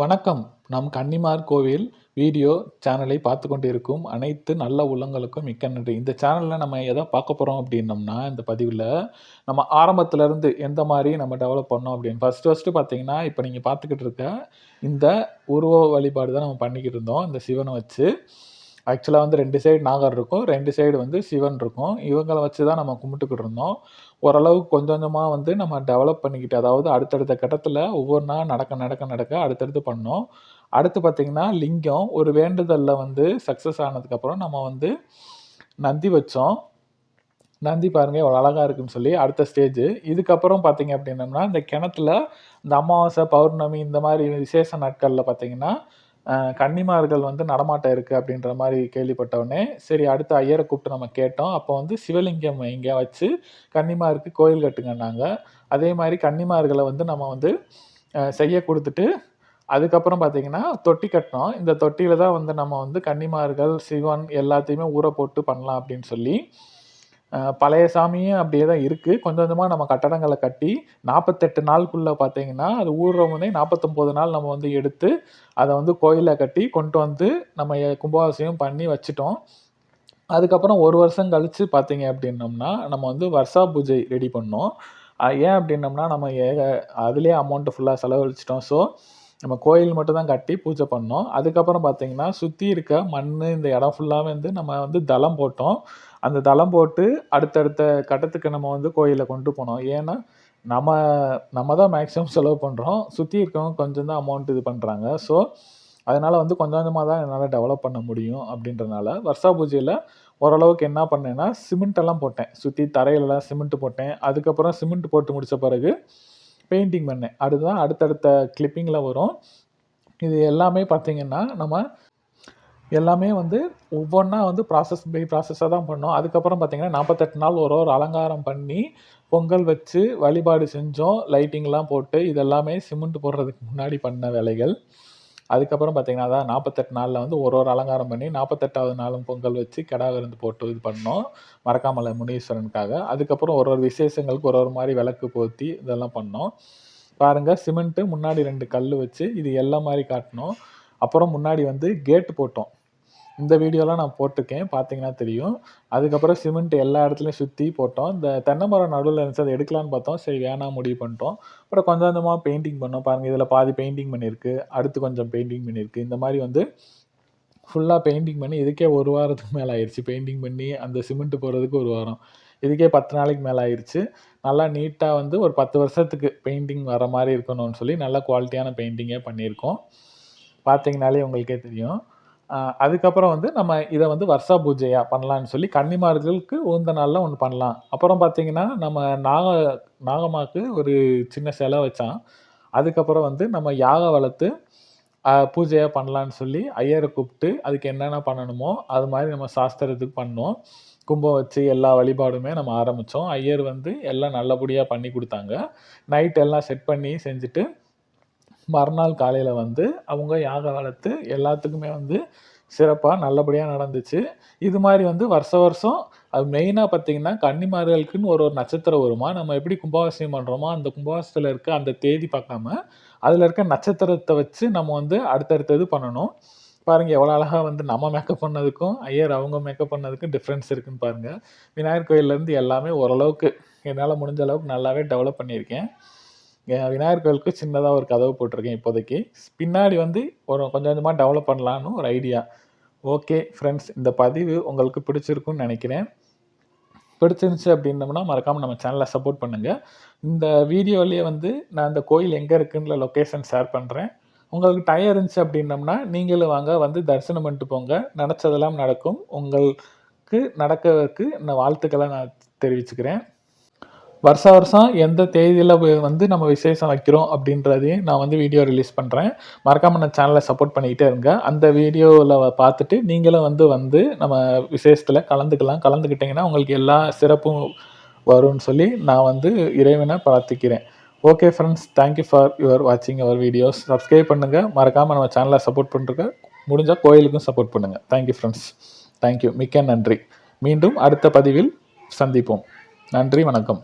வணக்கம். நம் கன்னிமார் கோவில் வீடியோ சேனலை பார்த்து கொண்டிருக்கும் அனைத்து நல்ல உள்ளங்களுக்கும் மிக்க நன்றி. இந்த சேனலில் நம்ம எதை பார்க்க போகிறோம் அப்படின்னம்னா இந்த பதிவில் நம்ம ஆரம்பத்துலேருந்து எந்த மாதிரி நம்ம டெவலப் பண்ணோம் அப்படின்னு ஃபஸ்ட்டு ஃபஸ்ட்டு பார்த்தீங்கன்னா இப்போ நீங்கள் பார்த்துக்கிட்டு இருக்க இந்த உருவ வழிபாடு தான் நம்ம பண்ணிக்கிட்டு இருந்தோம். இந்த சிவனை வச்சு ஆக்சுவலாக வந்து ரெண்டு சைடு நாகர் இருக்கும் ரெண்டு சைடு வந்து சிவன் இருக்கும். இவங்களை வச்சு தான் நம்ம கும்பிட்டுக்கிட்டு இருந்தோம். ஓரளவுக்கு கொஞ்சம் கொஞ்சமாக வந்து நம்ம டெவலப் பண்ணிக்கிட்டு அதாவது அடுத்தடுத்த கட்டத்தில் ஒவ்வொன்றா நடக்க நடக்க நடக்க அடுத்தடுத்து பண்ணோம். அடுத்து பார்த்திங்கன்னா லிங்கம் ஒரு வேண்டுதலில் வந்து சக்ஸஸ் ஆனதுக்கப்புறம் நம்ம வந்து நந்தி வச்சோம். நந்தி பாருங்கள் எவ்வளோ அழகாக இருக்குன்னு சொல்லி அடுத்த ஸ்டேஜ் இதுக்கப்புறம் பார்த்தீங்க அப்படின்னம்னா இந்த கிணத்துல இந்த அமாவாசை பௌர்ணமி இந்த மாதிரி விசேஷ நாட்களில் பார்த்தீங்கன்னா கன்னிமார்கள் வந்து நடமாட்டம் இருக்குது அப்படின்ற மாதிரி கேள்விப்பட்டவுடனே சரி அடுத்து ஐயரை கூப்பிட்டு நம்ம கேட்டோம். அப்போ வந்து சிவலிங்கம் இங்கே வச்சு கன்னிமாருக்கு கோயில் கட்டுங்கன்னாங்க. அதே மாதிரி கன்னிமார்களை வந்து நம்ம வந்து செய்ய கொடுத்துட்டு அதுக்கப்புறம் பார்த்தீங்கன்னா தொட்டி கட்டினோம். இந்த தொட்டியில் தான் வந்து நம்ம வந்து கன்னிமார்கள் சிவன் எல்லாத்தையுமே ஊற போட்டு பண்ணலாம் அப்படின்னு சொல்லி பழைய சாமியும் அப்படியே தான் இருக்குது கொஞ்சம் கொஞ்சமாக நம்ம கட்டடங்களை கட்டி நாற்பத்தெட்டு நாளுக்குள்ளே பார்த்தீங்கன்னா அது ஊறுற முன்னே நாற்பத்தொம்போது நாள் நம்ம வந்து எடுத்து அதை வந்து கோயிலில் கட்டி கொண்டு வந்து நம்ம கும்பாபிஷேகம் பண்ணி வச்சுட்டோம். அதுக்கப்புறம் ஒரு வருஷம் கழித்து பார்த்தீங்க அப்படின்னோம்னா நம்ம வந்து வருஷா பூஜை ரெடி பண்ணோம். ஏன் அப்படின்னோம்னா நம்ம ஏக அதுலேயே அமௌண்ட்டு ஃபுல்லாக செலவழிச்சிட்டோம். ஸோ நம்ம கோயில் மட்டும் தான் கட்டி பூஜை பண்ணோம். அதுக்கப்புறம் பார்த்தீங்கன்னா சுற்றி இருக்க மண் இந்த இடம் ஃபுல்லாகவே வந்து நம்ம வந்து தளம் போட்டோம். அந்த தளம் போட்டு அடுத்தடுத்த கட்டத்துக்கு நம்ம வந்து கோயிலை கொண்டு போனோம். ஏன்னா நம்ம நம்ம தான் மேக்ஸிமம் செலவு பண்ணுறோம் சுற்றி இருக்கவங்க கொஞ்சம் தான் அமௌண்ட் இது பண்ணுறாங்க ஸோ அதனால் வந்து கொஞ்சம் கொஞ்சமாக தான் என்னால் டெவலப் பண்ண முடியும் அப்படின்றனால வருஷா பூஜையில் ஓரளவுக்கு என்ன பண்ணேன்னா சிமெண்ட்டெல்லாம் போட்டேன். சுற்றி தரையிலலாம் சிமெண்ட் போட்டேன். அதுக்கப்புறம் சிமெண்ட் போட்டு முடித்த பிறகு பெயிண்டிங் பண்ணேன் அதுதான் அடுத்தடுத்த கிளிப்பிங்கில் வரும். இது எல்லாமே பார்த்திங்கன்னா நம்ம எல்லாமே வந்து ஒவ்வொன்றா வந்து ப்ராசஸ் பை ப்ராசஸாக தான் பண்ணோம். அதுக்கப்புறம் பார்த்திங்கன்னா நாற்பத்தெட்டு நாள் ஒரு ஒரு அலங்காரம் பண்ணி பொங்கல் வச்சு வழிபாடு செஞ்சோம். லைட்டிங்லாம் போட்டு இதெல்லாமே சிமெண்ட் போடுறதுக்கு முன்னாடி பண்ண வேலைகள். அதுக்கப்புறம் பார்த்திங்கன்னா அதான் நாற்பத்தெட்டு நாளில் வந்து ஒரு ஒரு அலங்காரம் பண்ணி நாற்பத்தெட்டாவது நாளும் பொங்கல் வச்சு கிடா விருந்து போட்டு இது பண்ணோம் மறக்காமலை முனீஸ்வரனுக்காக. அதுக்கப்புறம் ஒரு ஒரு விசேஷங்களுக்கு ஒரு ஒரு மாதிரி விளக்கு போற்றி இதெல்லாம் பண்ணோம். பாருங்கள் சிமெண்ட்டு முன்னாடி ரெண்டு கல் வச்சு இது எல்லாம் மாதிரி காட்டினோம். அப்புறம் முன்னாடி வந்து கேட்டு போட்டோம். இந்த வீடியோலாம் நான் போட்டிருக்கேன் பார்த்தீங்கன்னா தெரியும். அதுக்கப்புறம் சிமெண்ட் எல்லா இடத்துலையும் சுற்றி போட்டோம். இந்த தென்னை மரம் நடுவில் இருந்துச்சு அதை எடுக்கலான்னு பார்த்தோம். சரி வேணாம் முடிவு பண்ணிட்டோம். அப்புறம் கொஞ்சம் கொஞ்சமாக பெயிண்டிங் பண்ணோம். பாருங்கள் இதில் பாதி பெயிண்டிங் பண்ணியிருக்கு அடுத்து கொஞ்சம் பெயிண்டிங் பண்ணியிருக்கு. இந்த மாதிரி வந்து ஃபுல்லாக பெயிண்டிங் பண்ணி இதுக்கே ஒரு வாரத்துக்கு மேலே ஆயிடுச்சு பெயிண்டிங் பண்ணி அந்த சிமெண்ட் போகிறதுக்கு ஒரு வாரம். இதுக்கே பத்து நாளைக்கு மேலே ஆயிடுச்சு நல்லா நீட்டாக வந்து ஒரு பத்து வருஷத்துக்கு பெயிண்டிங் வர மாதிரி இருக்கணும்னு சொல்லி நல்ல குவாலிட்டியான பெயிண்டிங்கே பண்ணியிருக்கோம். பார்த்தீங்கனாலே உங்களுக்கே தெரியும். அதுக்கப்புறம் வந்து நம்ம இதை வந்து வருஷா பூஜையாக பண்ணலான்னு சொல்லி கன்னிமார்களுக்கு உந்த நாளில் ஒன்று பண்ணலாம். அப்புறம் பார்த்திங்கன்னா நம்ம நாக நாகமாக்கு ஒரு சின்ன சிலை வச்சான். அதுக்கப்புறம் வந்து நம்ம யாக வளர்த்து பூஜையாக பண்ணலான்னு சொல்லி ஐயரை கூப்பிட்டு அதுக்கு என்னென்ன பண்ணணுமோ அது மாதிரி நம்ம சாஸ்திரத்துக்கு பண்ணோம். கும்பம் வச்சு எல்லா வழிபாடுமே நம்ம ஆரம்பித்தோம் ஐயர் வந்து எல்லாம் நல்லபடியாக பண்ணி கொடுத்தாங்க. நைட் எல்லாம் செட் பண்ணி செஞ்சுட்டு மறுநாள் காலையில் வந்து அவங்க யாக வளர்த்து எல்லாத்துக்குமே வந்து சிறப்பாக நல்லபடியாக நடந்துச்சு. இது மாதிரி வந்து வருஷ வருஷம் அது மெயினாக பார்த்திங்கன்னா கன்னிமார்களுக்குன்னு ஒரு ஒரு நட்சத்திரம் வருமா? நம்ம எப்படி கும்பாபிஷேகம் பண்ணுறோமோ அந்த கும்பாபிஷத்தில் இருக்க அந்த தேதி பார்க்காம அதில் இருக்க நட்சத்திரத்தை வச்சு நம்ம வந்து அடுத்தடுத்தது பண்ணணும். பாருங்கள் எவ்வளோ அழகாக வந்து நம்ம மேக்கப் பண்ணதுக்கும் ஐயர் அவங்க மேக்கப் பண்ணதுக்கும் டிஃப்ரென்ஸ் இருக்குன்னு பாருங்கள் விநாயகர் கோயிலேருந்து எல்லாமே ஓரளவுக்கு என்னால் முடிஞ்ச அளவுக்கு நல்லாவே டெவலப் பண்ணியிருக்கேன். விநாயகர் கோயிலுக்கு சின்னதாக ஒரு கதவு போட்டிருக்கேன் இப்போதைக்கு. பின்னாடி வந்து ஒரு கொஞ்சம் கொஞ்சமாக டெவலப் பண்ணலான்னு ஒரு ஐடியா ஓகே ஃப்ரெண்ட்ஸ் இந்த பதிவு உங்களுக்கு பிடிச்சிருக்குன்னு நினைக்கிறேன். பிடிச்சிருந்துச்சு அப்படின்னம்னா மறக்காமல் நம்ம சேனலை சப்போர்ட் பண்ணுங்கள் இந்த வீடியோலேயே வந்து நான் இந்த கோயில் எங்கே இருக்குன்ற லொக்கேஷன் ஷேர் பண்ணுறேன் உங்களுக்கு டயம் இருந்துச்சு அப்படின்னம்னா நீங்களும் வாங்க வந்து தரிசனம் பண்ணிட்டு போங்க. நினச்சதெல்லாம் நடக்கும். உங்களுக்கு நடக்கிறதுக்கு இந்த வாழ்த்துக்களை நான் தெரிவிச்சுக்கிறேன். வருஷ வருஷம் எந்த தேதியில் வந்து நம்ம விசேஷம் வைக்கிறோம் அப்படின்றதையும் நான் வந்து வீடியோ ரிலீஸ் பண்ணுறேன் மறக்காமல் நான் சேனலை சப்போர்ட் பண்ணிக்கிட்டே இருங்க. அந்த வீடியோவில் பார்த்துட்டு நீங்களும் வந்து வந்து நம்ம விசேஷத்தில் கலந்துக்கலாம். கலந்துக்கிட்டிங்கன்னா உங்களுக்கு எல்லா சிறப்பும் வரும்னு சொல்லி நான் வந்து இறைவனை பிரார்த்திக்கிறேன். Okay friends thank you for your வாட்சிங் அவர் வீடியோஸ் சப்ஸ்கிரைப் பண்ணுங்கள் மறக்காமல் நம்ம சேனலை சப்போர்ட் பண்ணுறக்க முடிஞ்சால் கோயிலுக்கும் சப்போர்ட் பண்ணுங்கள் தேங்க்யூ ஃப்ரெண்ட்ஸ் தேங்க்யூ மிக்க நன்றி. மீண்டும் அடுத்த பதிவில் சந்திப்போம். நன்றி வணக்கம்.